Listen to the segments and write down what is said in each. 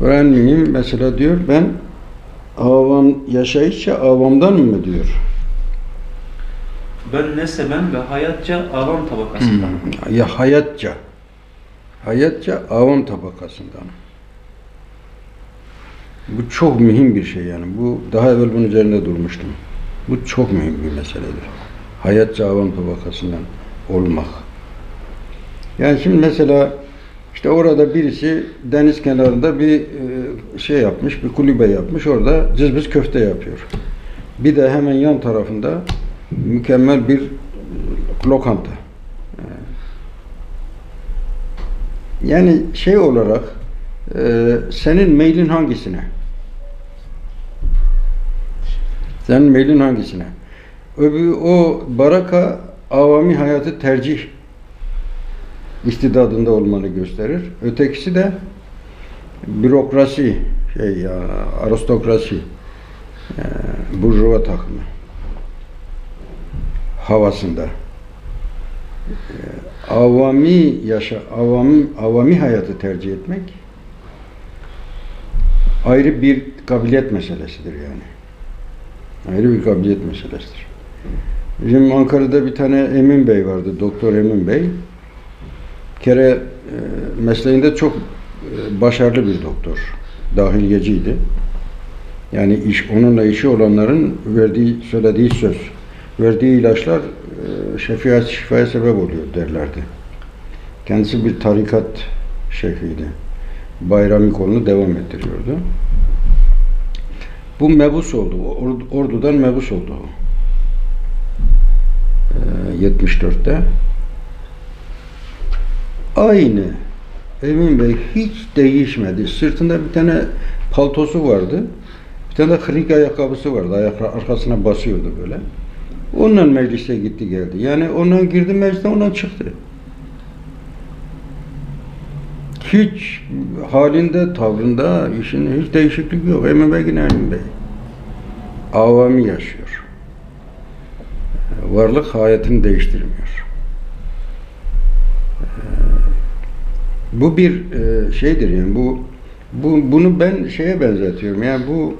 En mühim mesela diyor ben avam yaşayışça avamdan mı diyor. Ben neseben ve hayatça avam tabakasından. Ya hayatça. Hayatça avam tabakasından. Bu çok mühim bir şey yani. Bu daha evvel bunun üzerinde durmuştum. Bu çok mühim bir meseledir. Hayatça avam tabakasından olmak. Yani şimdi mesela işte orada birisi deniz kenarında bir e, şey yapmış, bir kulübe yapmış. Orada cızbız köfte yapıyor. Bir de hemen yan tarafında mükemmel bir lokanta. Yani şey olarak e, senin mailin hangisine? Senin mailin hangisine? Öbür, o baraka avami hayatı tercih istidadında olmanı gösterir. Ötekisi de bürokrasi, şey ya, aristokrasi, e, burjuva takımı havasında. E, avami yaşa, avami, avami hayatı tercih etmek ayrı bir kabiliyet meselesidir yani. Ayrı bir kabiliyet meselesidir. Bizim Ankara'da bir tane Emin Bey vardı, Doktor Emin Bey. Kere e, mesleğinde çok e, başarılı bir doktor. Dahiliyeciydi. Yani iş, onunla işi olanların verdiği, söylediği söz, verdiği ilaçlar e, şefaya, şifaya sebep oluyor derlerdi. Kendisi bir tarikat şefiydi. Bayrami kolunu devam ettiriyordu. Bu mebus oldu. Or- Ordu'dan mebus oldu. Ee, 74'te. Aynı Emin Bey hiç değişmedi. Sırtında bir tane paltosu vardı. Bir tane de kırık ayakkabısı vardı. Ayak arkasına basıyordu böyle. Onunla meclise gitti geldi. Yani ondan girdi mecliste ondan çıktı. Hiç halinde, tavrında, işinde hiç değişiklik yok. Emin Bey yine Emin Bey. Avami yaşıyor. Varlık hayatını değiştirmiyor. Bu bir e, şeydir yani bu bu bunu ben şeye benzetiyorum. Yani bu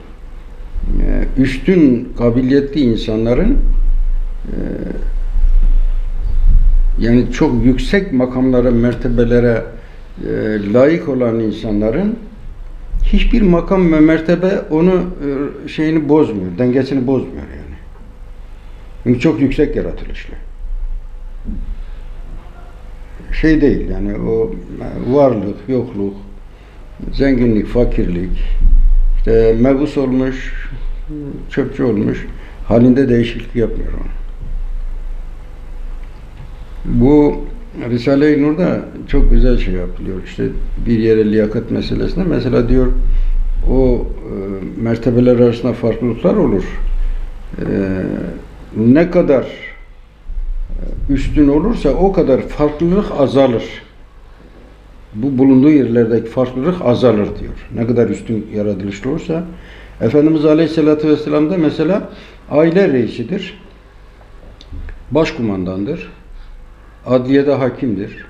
e, üstün kabiliyetli insanların e, yani çok yüksek makamlara, mertebelere e, layık olan insanların hiçbir makam ve mertebe onu e, şeyini bozmuyor, dengesini bozmuyor yani. Çünkü çok yüksek yaratılışlı. Şey değil yani o e, varlık, yokluk, zenginlik, fakirlik, işte mebus olmuş, çöpçü olmuş, halinde değişiklik yapmıyor onu. Bu Risale-i Nur'da çok güzel şey yapılıyor. İşte bir yere liyakat meselesinde mesela diyor o e, mertebeler arasında farklılıklar olur. E, ne kadar üstün olursa o kadar farklılık azalır. Bu bulunduğu yerlerdeki farklılık azalır diyor. Ne kadar üstün yaratılışlı olursa Efendimiz Aleyhisselatü Vesselam da mesela aile reisidir. Başkumandandır. Adliyede hakimdir.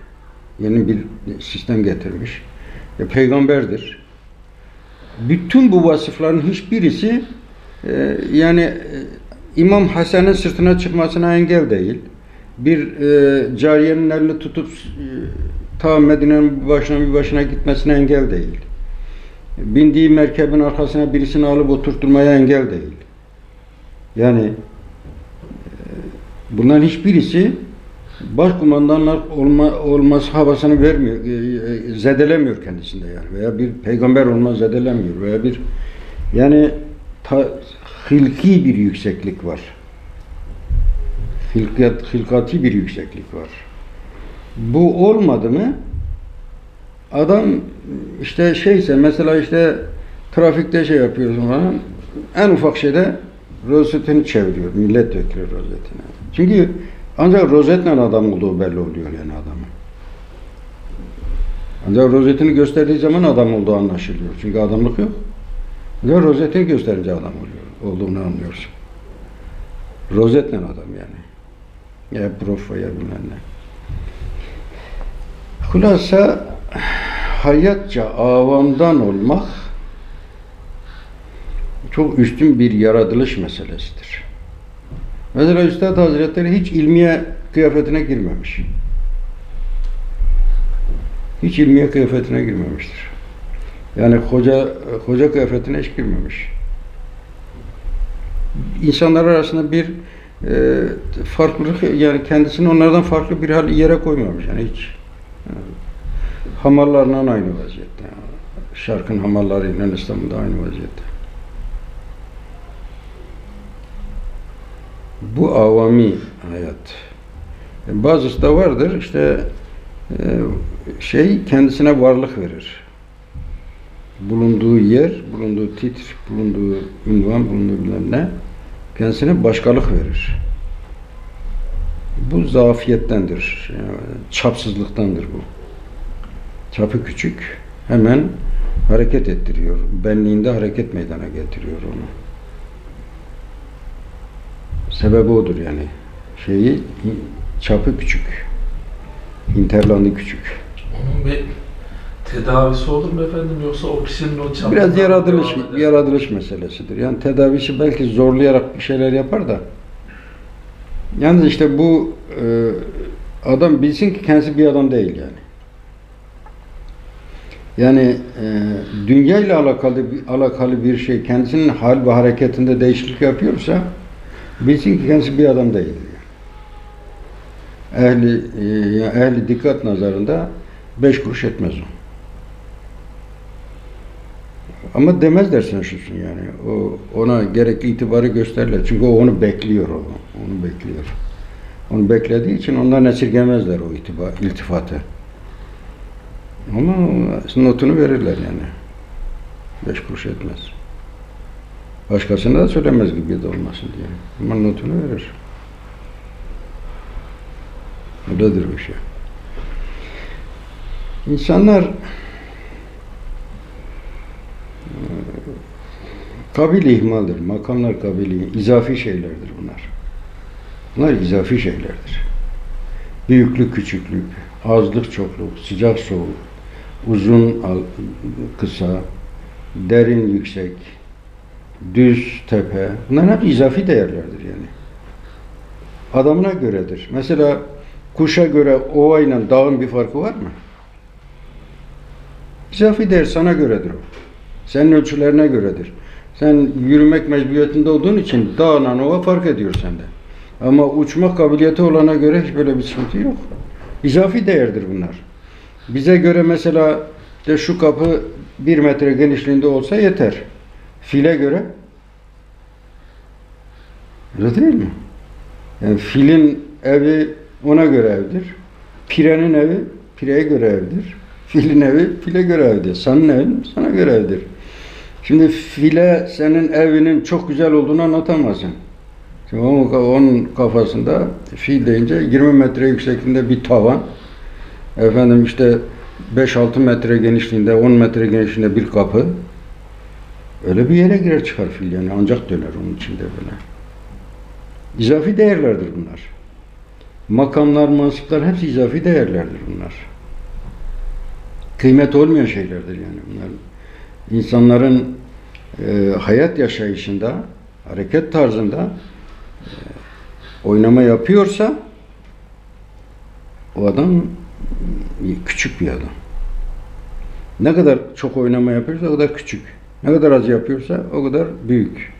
Yeni bir sistem getirmiş. E, peygamberdir. Bütün bu vasıfların hiçbirisi e, yani e, İmam Hasan'ın sırtına çıkmasına engel değil. Bir e, cariyenin elini tutup e, ta Medine'nin bir başına bir başına gitmesine engel değil. Bindiği merkebin arkasına birisini alıp oturtturmaya engel değil. Yani e, bunların hiçbirisi başkumandanlar olma, olması havasını vermiyor, e, e, zedelemiyor kendisinde yani veya bir peygamber olma zedelemiyor veya bir yani ta, hilki bir yükseklik var. Hilkat, hilkati bir yükseklik var. Bu olmadı mı adam işte şeyse mesela işte trafikte şey yapıyoruz falan en ufak şeyde rozetini çeviriyor milletvekili rozetini. Çünkü ancak rozetle adam olduğu belli oluyor yani adamın. Ancak rozetini gösterdiği zaman adam olduğu anlaşılıyor. Çünkü adamlık yok. Ancak rozetini gösterince adam oluyor. Olduğunu anlıyorsun. Rozetle adam yani. Ya prof ya bilmem ne. Hulasa hayatça avamdan olmak çok üstün bir yaratılış meselesidir. Mesela Üstad Hazretleri hiç ilmiye kıyafetine girmemiş. Hiç ilmiye kıyafetine girmemiştir. Yani hoca hoca kıyafetine hiç girmemiş. İnsanlar arasında bir farklılık yani kendisini onlardan farklı bir hal yere koymamış yani hiç. Yani, hamallarla aynı vaziyette. Şarkın hamallarıyla İstanbul'da aynı vaziyette. Bu avami hayat. E, Bazısı da vardır işte e, şey kendisine varlık verir. Bulunduğu yer, bulunduğu titr, bulunduğu ünvan, bulunduğu bilmem ne kendisine başkalık verir. Bu zafiyettendir. Yani çapsızlıktandır bu. Çapı küçük. Hemen hareket ettiriyor. Benliğinde hareket meydana getiriyor onu. Sebebi odur yani. Şeyi çapı küçük. Hinterlandı küçük. Onun bir tedavisi olur mu efendim yoksa o kişinin o çapından Biraz yaratılış, yaratılış meselesidir. Yani tedavisi belki zorlayarak bir şeyler yapar da. Yalnız işte bu e, adam bilsin ki kendisi bir adam değil yani. Yani e, dünya ile alakalı alakalı bir şey kendisinin hal ve hareketinde değişiklik yapıyorsa bilsin ki kendisi bir adam değil. Ehli, e, yani ehli dikkat nazarında beş kuruş etmez o. Ama demezler sen şusun yani. O ona gerekli itibarı gösterirler. Çünkü o onu bekliyor o. Onu bekliyor. Onu beklediği için onlar esirgemezler o itibar, iltifatı. Ama notunu verirler yani. Beş kuruş etmez. Başkasına da söylemez gibi de olmasın diye. Ama notunu verir. Öyledir o şey. İnsanlar Kabili ihmaldir. Makamlar kabili, izafi şeylerdir bunlar. Bunlar izafi şeylerdir. Büyüklük, küçüklük, azlık, çokluk, sıcak, soğuk, uzun, kısa, derin, yüksek, düz, tepe. Bunlar hep izafi değerlerdir yani. Adamına göredir. Mesela kuşa göre ova ile dağın bir farkı var mı? İzafi değer sana göredir o. Senin ölçülerine göredir. Sen yürümek mecburiyetinde olduğun için dağla ova fark ediyor sende. Ama uçma kabiliyeti olana göre hiç böyle bir sıkıntı yok. İzafi değerdir bunlar. Bize göre mesela de şu kapı bir metre genişliğinde olsa yeter. File göre öyle değil mi? Yani filin evi ona göre evdir. Pirenin evi pireye göre evdir. Filin evi file göre evdir. Senin evin sana göre evdir. Şimdi file senin evinin çok güzel olduğunu anlatamazsın. Şimdi onun, onun kafasında fil deyince 20 metre yüksekliğinde bir tavan, efendim işte 5-6 metre genişliğinde, 10 metre genişliğinde bir kapı. Öyle bir yere girer çıkar fil yani ancak döner onun içinde böyle. İzafi değerlerdir bunlar. Makamlar, mansıplar hepsi izafi değerlerdir bunlar. Kıymet olmayan şeylerdir yani bunlar. İnsanların e, hayat yaşayışında, hareket tarzında e, oynama yapıyorsa o adam küçük bir adam. Ne kadar çok oynama yapıyorsa o kadar küçük. Ne kadar az yapıyorsa o kadar büyük.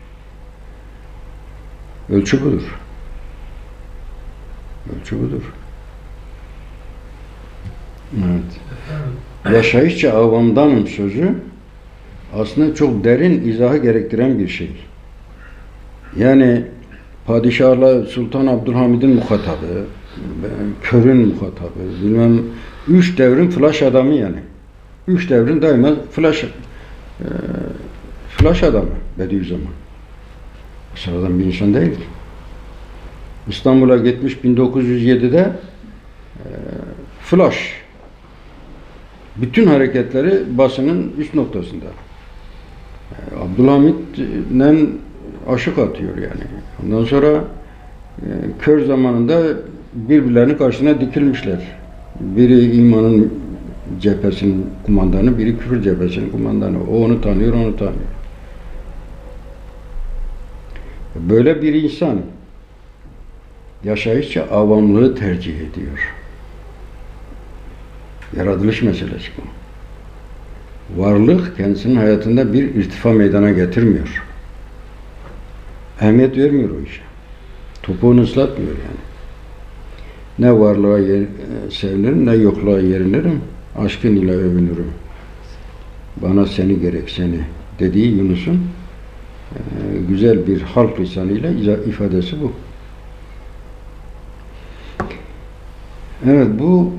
Ölçü budur. Ölçü budur. Evet. Yaşayışça avamdanım sözü aslında çok derin izahı gerektiren bir şey. Yani padişahla Sultan Abdülhamid'in muhatabı, körün muhatabı, bilmem üç devrin flash adamı yani. Üç devrin daima flash e, flash adamı Bediüzzaman. Sıradan bir insan değil. İstanbul'a gitmiş 1907'de e, flash bütün hareketleri basının üst noktasında. Abdülhamit'le aşık atıyor yani. Ondan sonra e, kör zamanında birbirlerinin karşısına dikilmişler. Biri imanın cephesinin kumandanı, biri küfür cephesinin kumandanı. O onu tanıyor, onu tanıyor. Böyle bir insan yaşayışça avamlığı tercih ediyor. Yaratılış meselesi bu. Varlık kendisinin hayatında bir irtifa meydana getirmiyor. Ehemmiyet vermiyor o işe. Topuğunu ıslatmıyor yani. Ne varlığa yer, e, sevinirim ne yokluğa yerinirim. Aşkın ile övünürüm. Bana seni gerek seni dediği Yunus'un e, güzel bir halk lisanıyla ifadesi bu. Evet bu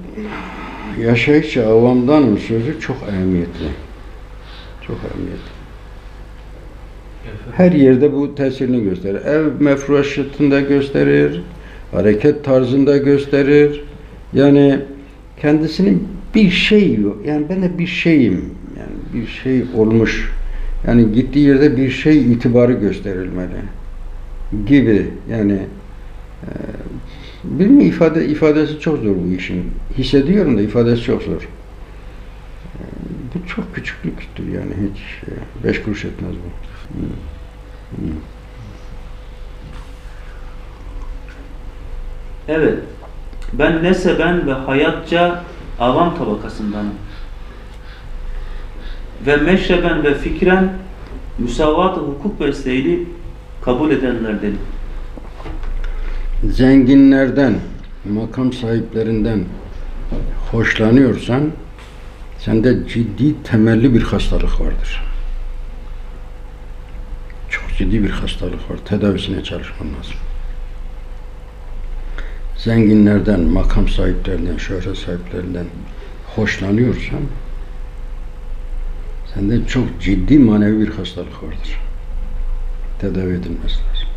yaşayışça avamdanın sözü çok ehemmiyetli. Çok ehemmiyetli. Her yerde bu tesirini gösterir. Ev mefruşatında gösterir, hareket tarzında gösterir. Yani kendisinin bir şey yok. Yani ben de bir şeyim. Yani bir şey olmuş. Yani gittiği yerde bir şey itibarı gösterilmeli. Gibi. Yani e, bilmiyorum ifade ifadesi çok zor bu işin. Hissediyorum da ifadesi çok zor. Bu çok küçüklüktür yani hiç e, beş kuruş etmez bu. Evet. Ben neseben ve hayatça avam tabakasındanım. Ve meşreben ve fikren müsavat-ı hukuk mesleğini kabul edenlerdenim. Zenginlerden, makam sahiplerinden hoşlanıyorsan sende ciddi temelli bir hastalık vardır. Çok ciddi bir hastalık var. Tedavisine çalışman lazım. Zenginlerden, makam sahiplerinden, şöhret sahiplerinden hoşlanıyorsan sende çok ciddi manevi bir hastalık vardır. Tedavi edilmesi lazım.